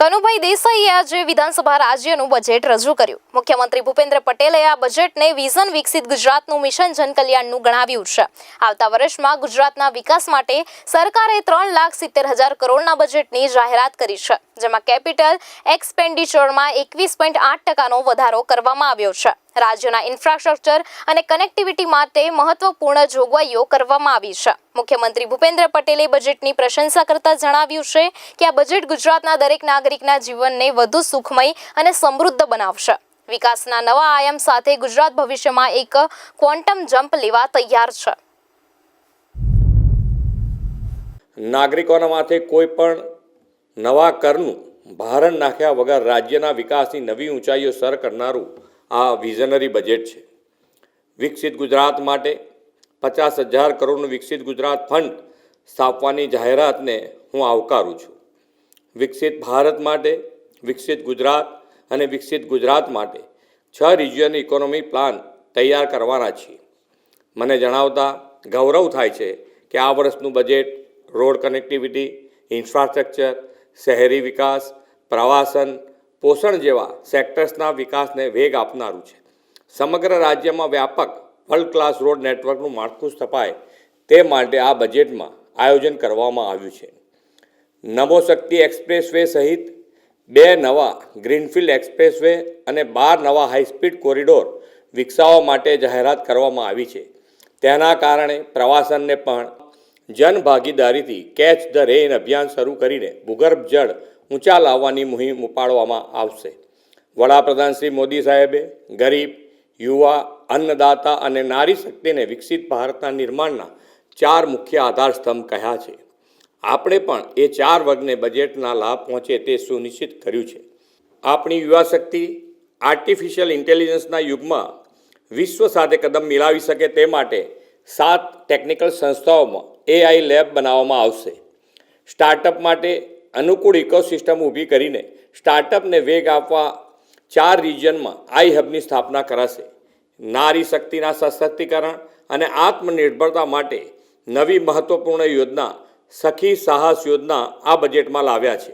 કનુભાઈ દેસાઈએ આજે વિધાનસભા રાજ્યનું બજેટ રજૂ કર્યું. મુખ્યમંત્રી ભૂપેન્દ્ર પટેલે આ બજેટને વિઝન વિકસિત ગુજરાતનું મિશન જનકલ્યાણનું ગણાવ્યું છે. આવતા વર્ષમાં ગુજરાતના વિકાસ માટે સરકારે ત્રણ લાખ સિત્તેર હજાર કરોડના બજેટની જાહેરાત કરી છે, જેમાં કેપિટલ એક્સપેન્ડિચરમાં એકવીસ પોઈન્ટ આઠ ટકાનો વધારો કરવામાં આવ્યો છે. રાજ્યના ઇન્ફ્રાસ્ટ્રક્ચર અને કનેક્ટિવિટી માટે મહત્વપૂર્ણ જોગવાઈઓ કરવામાં આવી છે. મુખ્યમંત્રી ભૂપેન્દ્ર પટેલે બજેટની પ્રશંસા કરતા જણાવ્યું છે કે આ બજેટ ગુજરાતના દરેક નાગરિકના જીવનને વધુ સુખમય અને સમૃદ્ધ બનાવશે. વિકાસના નવા આયામ સાથે ગુજરાત ભવિષ્યમાં એક ક્વોન્ટમ જમ્પ લેવા તૈયાર છે. નાગરિકોના માથે કોઈ પણ નવા કરનું ભારણ નાખ્યા વગર રાજ્યના વિકાસની નવી ઊંચાઈઓ સર કરનારું આ વિઝનરી બજેટ છે. વિકસિત ગુજરાત માટે પચાસ હજાર કરોડનું વિકસિત ગુજરાત ફંડ સ્થાપવાની જાહેરાતને હું આવકારું છું. વિકસિત ભારત માટે, વિકસિત ગુજરાત અને વિકસિત ગુજરાત માટે છ રિજિયન ઇકોનોમી પ્લાન તૈયાર કરવાના છીએ. મને જણાવતા ગૌરવ થાય છે કે આ વર્ષનું બજેટ રોડ કનેક્ટિવિટી ઇન્ફ્રાસ્ટ્રક્ચર શહેરી વિકાસ, પ્રવાસન પોષણ જેવા સેક્ટર્સના વિકાસને વેગ આપનારું છે. સમગ્ર રાજ્યમાં વ્યાપક વર્લ્ડ ક્લાસ રોડ નેટવર્કનું માળખું સ્થપાય તે માટે આ બજેટમાં આયોજન કરવામાં આવ્યું છે. નમો શક્તિ એક્સપ્રેસવે સહિત બે નવા ગ્રીનફિલ્ડ એક્સપ્રેસવે અને બાર નવા હાઈસ્પીડ કોરિડોર વિકસાવવા માટે જાહેરાત કરવામાં આવી છે. તેના કારણે પ્રવાસનને પણ જનભાગીદારીથી કેચ ધ રેઇન અભિયાન શરૂ કરીને ભૂગર્ભ જળ ઊંચા લાવવાની મુહિમ ઉપાડવામાં આવશે. વડાપ્રધાન શ્રી મોદી સાહેબે ગરીબ, યુવા, અન્નદાતા અને નારી શક્તિને વિકસિત ભારતના નિર્માણના ચાર મુખ્ય આધાર સ્તંભ કહ્યા છે. આપણે પણ એ ચાર વર્ગને બજેટના લાભ પહોંચે તે સુનિશ્ચિત કર્યું છે. આપણી યુવા શક્તિ આર્ટિફિશિયલ ઇન્ટેલિજન્સના યુગમાં વિશ્વ સાથે કદમ મિલાવી શકે તે માટે સાત ટેકનિકલ સંસ્થાઓમાં એઆઈ લેબ બનાવવામાં આવશે. સ્ટાર્ટઅપ માટે અનુકૂળ ઇકોસિસ્ટમ ઊભી કરીને સ્ટાર્ટઅપને વેગ આપવા ચાર રિજિયનમાં આઈ હબની સ્થાપના કરાશે. નારી શક્તિના સશક્તિકરણ અને આત્મનિર્ભરતા માટે નવી મહત્વપૂર્ણ યોજના સખી સાહસ યોજના આ બજેટમાં લાવ્યા છે.